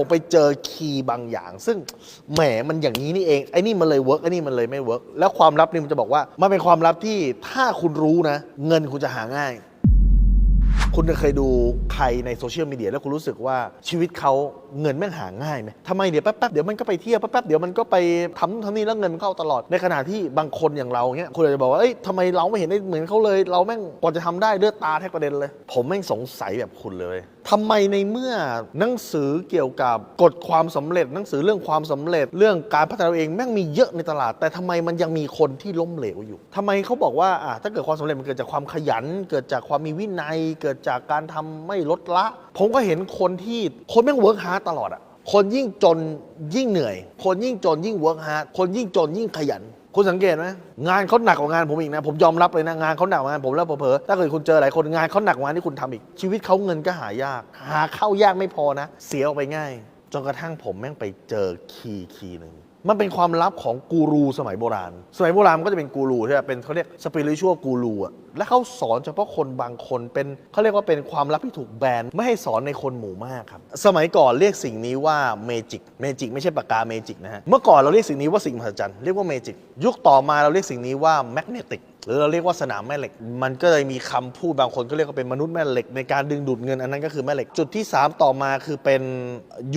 ผมไปเจอคีย์บางอย่าง ซึ่งแหมมันอย่างนี้นี่เองไอ้นี่มันเลยเวิร์กไอ้นี่มันเลยไม่เวิร์กแล้วความลับนี่มันจะบอกว่ามันเป็นความลับที่ถ้าคุณรู้นะ เงินคุณจะหาง่าย คุณเคยดูใครในโซเชียลมีเดียแล้วคุณรู้สึกว่าชีวิตเขาเงินแม่งหาง่ายไหมทำไมเดี๋ยวแป๊บๆเดี๋ยวมันก็ไปเที่ยวแป๊บๆเดี๋ยวมันก็ไปทำนู่นทำนี่แล้วเงินมันเข้าตลอดในขณะที่บางคนอย่างเราเนี้ยคุณอาจจะบอกว่าเอ้ยทำไมเราไม่เห็นได้เหมือนเขาเลย เราแม่งกว่าจะทำได้เลือดตาแทบกระเด็นเลย ผมแม่งสงสัยแบบคุณเลย ทำไมในเมื่อหนังสือเกี่ยวกับกฎความสำเร็จ หนังสือเรื่องความสำเร็จ เรื่องการพัฒนาเองแม่งมีเยอะในตลาด แต่ทำไมมันยังมีคนที่ล้มเหลวอยู่ทำไมเขาบอกว่าอะถ้าเกิดความสำเร็จมันเกิดจากความขยัน เกิดจากความมีวินัย เกิดจากการทำไม่ลดละ ผมก็เห็นคนที่คนแม่งเวิร์กฮาร์ตลอดอะคนยิ่งจนยิ่งเหนื่อย คนยิ่งจนยิ่งเวิร์กฮาร์ดคนยิ่งจนยิ่งขยัน คุณสังเกตไหมงานเขาหนักกว่างานผมอีกนะ ผมยอมรับเลยนะงานเขาหนักกว่างานผมแล้วเผลอๆถ้าเกิดคุณเจอหลายคนงานเขาหนักกว่างานที่คุณทำอีก ชีวิตเขาเงินก็หายาก หาเข้ายากไม่พอนะ เสียออกไปง่าย จนกระทั่งผมแม่งไปเจอคีย์คีย์หนึ่งมันเป็นความลับของกูรูสมัยโบราณ สมัยโบราณมันก็จะเป็นกูรูใช่ไหมเป็นเขาเรียกสปิริชวลกูรูอะ และเขาสอนเฉพาะคนบางคนเป็นเขาเรียกว่าเป็นความลับที่ถูกแบนไม่ให้สอนในคนหมู่มากครับ สมัยก่อนเรียกสิ่งนี้ว่าเมจิกเมจิกไม่ใช่ปากกาเมจิกนะฮะเมื่อก่อนเราเรียกสิ่งนี้ว่าสิ่งมหัศจรรย์เรียกว่าเมจิกยุคต่อมาเราเรียกสิ่งนี้ว่าแมกเนติกหรือเราเรียกว่าสนามแม่เหล็ก มันก็เลยมีคำพูดบางคนก็เรียกว่าเป็นมนุษย์แม่เหล็กในการดึงดูดเงินอันนั้นก็คือแม่เหล็ก จุดที่ 3 ต่อมาคือเป็น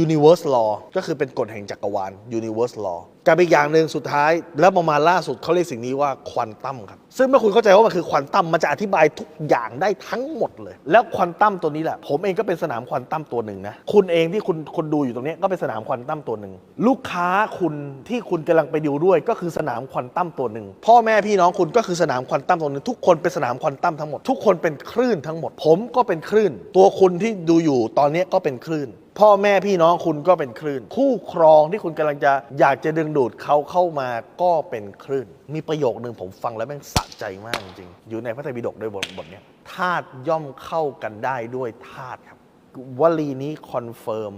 universe law ก็คือเป็นกฎแห่งจักรวาล universe law กับอีกอย่างหนึ่งสุดท้าย แล้วประมาณล่าสุดเขาเรียกสิ่งนี้ว่าควอนตัมครับ ซึ่งเมื่อคุณเข้าใจว่ามันคือควอนตัมมันจะอธิบายทุกอย่างได้ทั้งหมดเลย แล้วควอนตัมตัวนี้แหละ ผมเองก็เป็นสนามควอนตัมตัวหนึ่งนะ คุณเองที่คุณคุณดูอยู่ตรงนี้ก็เป็นสนามควอนตัมตัวหนึ่งลูกค้าคุณที่คุณกำลังไปดิวด้วย ก็คือสนามควอนตัมตัวหนึ่งพ่อแม่พี่น้องคุณก็คือสนามควอนตัมตัวหนึ่งทุกคนเป็นสนามควอนตัมทั้งหมดทุกคนเป็นคลื่นทั้งหมด ผมก็เป็นคลื่น ตัวคุณที่ดูอยู่ตอนนี้ก็เป็นคลื่น พ่อแม่พี่น้องคุณก็เป็นคลื่น คู่ครองที่คุณกำลังจะอยากจะดึงดูดเขาเข้ามาก็เป็นคลื่น มีประโยคนึงผมฟังแล้วแม่งสะใจมากจริงๆอยู่ในพระไตรปิฎกด้วยบทบทเนี้ยธาตุย่อมเข้ากันได้ด้วยธาตุครับ วลีนี้คอนเฟิร์ม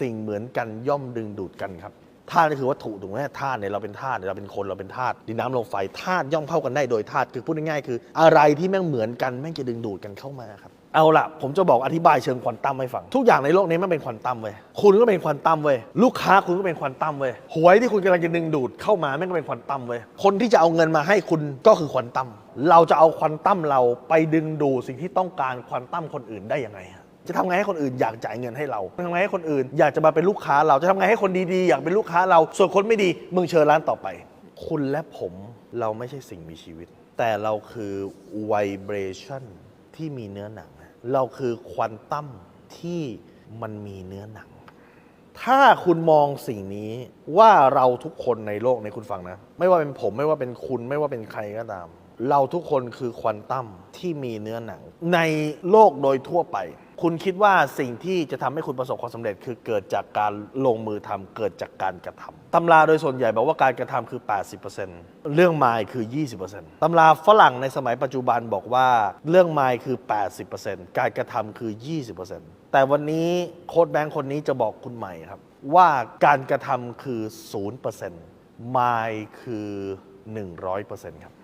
สิ่งเหมือนกันย่อมดึงดูดกันครับธาตุก็คือวัตถุถูกไหมธาตุเนี่ยเราเป็นธาตุเนี่ยเราเป็นคนเราเป็นธาตุดินน้ำลมไฟธาตุย่อมเข้ากันได้โดยธาตุคือพูดง่ายๆคือ อะไรที่แม่งเหมือนกันแม่งจะดึงดูดกันเข้ามาครับ เอาละผมจะบอกอธิบายเชิงควอนตัมให้ฟัง ทุกอย่างในโลกนี้มันเป็นควอนตัมเว้ยคุณก็เป็นควอนตัมเว้ยลูกค้าคุณก็เป็นควอนตัมเว้ยหวยที่คุณกำลังจะดึงดูดเข้ามาแม่งก็เป็นควอนตัมเว้ยคนที่จะเอาเงินมาให้คุณก็คือควอนตัมเราจะเอาควอนตัมเราไปดึงดูดสิ่งที่ต้องการควอนตัมคนอื่นได้ยังไงจะทำไงให้คนอื่นอยากจ่ายเงินให้เราทำไงให้คนอื่น อยากจะมาเป็นลูกค้าเราจะทำไงให้คนดีๆ อยากเป็นลูกค้าเรา ส่วนคนไม่ดีมึงเชิญร้านต่อไป คุณและผมเราไม่ใช่สิ่งมีชีวิต แต่เราคือไวเบรชันที่มีเนื้อหนัง เราคือควอนตัมที่มันมีเนื้อหนัง ถ้าคุณมองสิ่งนี้ว่าเราทุกคนในโลกในคุณฟังนะ ไม่ว่าเป็นผมไม่ว่าเป็นคุณไม่ว่าเป็นใครก็ตาม เราทุกคนคือควอนตัมที่มีเนื้อหนัง ในโลกโดยทั่วไป คุณคิดว่าสิ่งที่จะทำให้คุณประสบความสำเร็จ คือเกิดจากการลงมือทำเกิดจากการกระทำตำราโดยส่วนใหญ่บอกว่าการกระทำคือ 80%เรื่องไมายคือ 20%ตำราฝรั่งในสมัยปัจจุบันบอกว่าเรื่องไมายคือ 80%การกระทำคือ 20%แต่วันนี้โค้ดแบงค์คนนี้จะบอกคุณใหม่ครับ ว่าการกระทำคือ0%มายคือ 100%ครับ